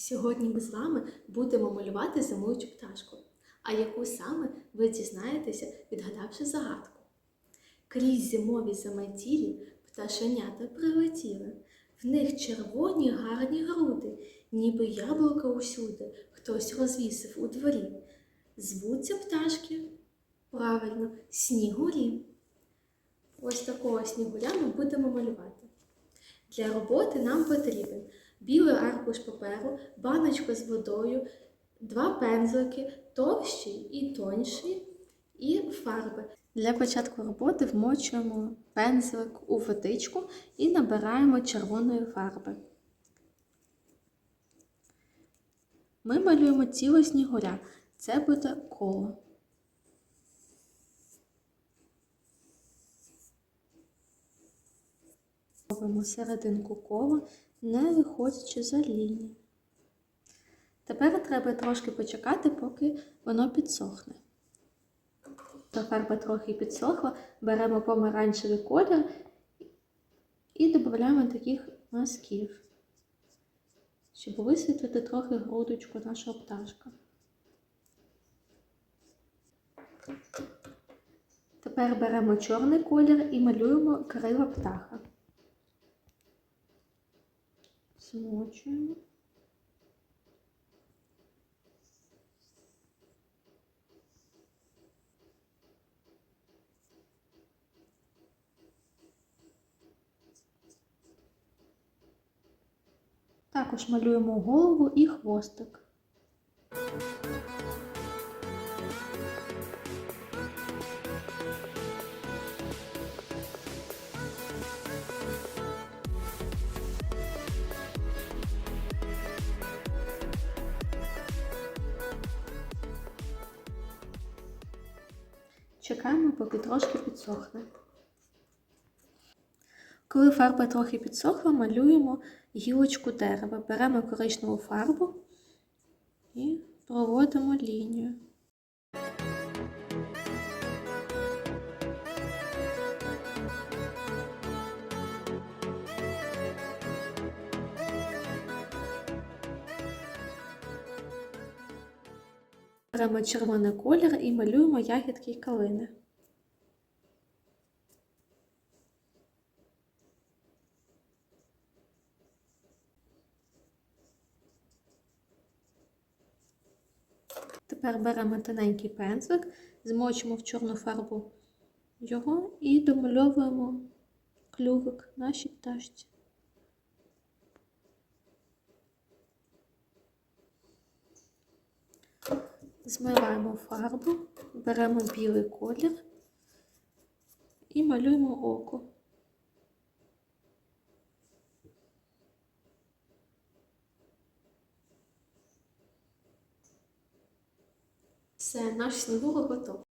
Сьогодні ми з вами будемо малювати зимуючу пташку. А яку саме ви дізнаєтеся, відгадавши загадку. Крізь зимові заметілі пташенята прилетіли. В них червоні гарні груди, ніби яблука усюди, хтось розвісив у дворі. Звуться пташки, правильно, снігурі. Ось такого снігуря ми будемо малювати. Для роботи нам потрібен білий аркуш паперу, баночка з водою, два пензлики, товщий і тонший, і фарби. Для початку роботи вмочуємо пензлик у водичку і набираємо червоної фарби. Ми малюємо тіло снігуря. Це буде коло. Робимо серединку кола, не виходячи за лінію. Тепер треба трошки почекати, поки воно підсохне. Та фарба трохи підсохла, беремо помаранчевий колір і додаємо таких мазків, щоб висвітлити трохи грудочку нашого пташка. Тепер беремо чорний колір і малюємо крила птаха. Змочуємо. Також малюємо голову і хвостик. Чекаємо, поки трошки підсохне. Коли фарба трохи підсохла, малюємо гілочку дерева. Беремо коричневу фарбу і проводимо лінію. Беремо червоний колір і малюємо ягідки й калини. Тепер беремо тоненький пензлик, змочимо в чорну фарбу його і домальовуємо клювик нашій пташці. Змиваємо фарбу, беремо білий колір і малюємо око. Все, наш снігурок готовий.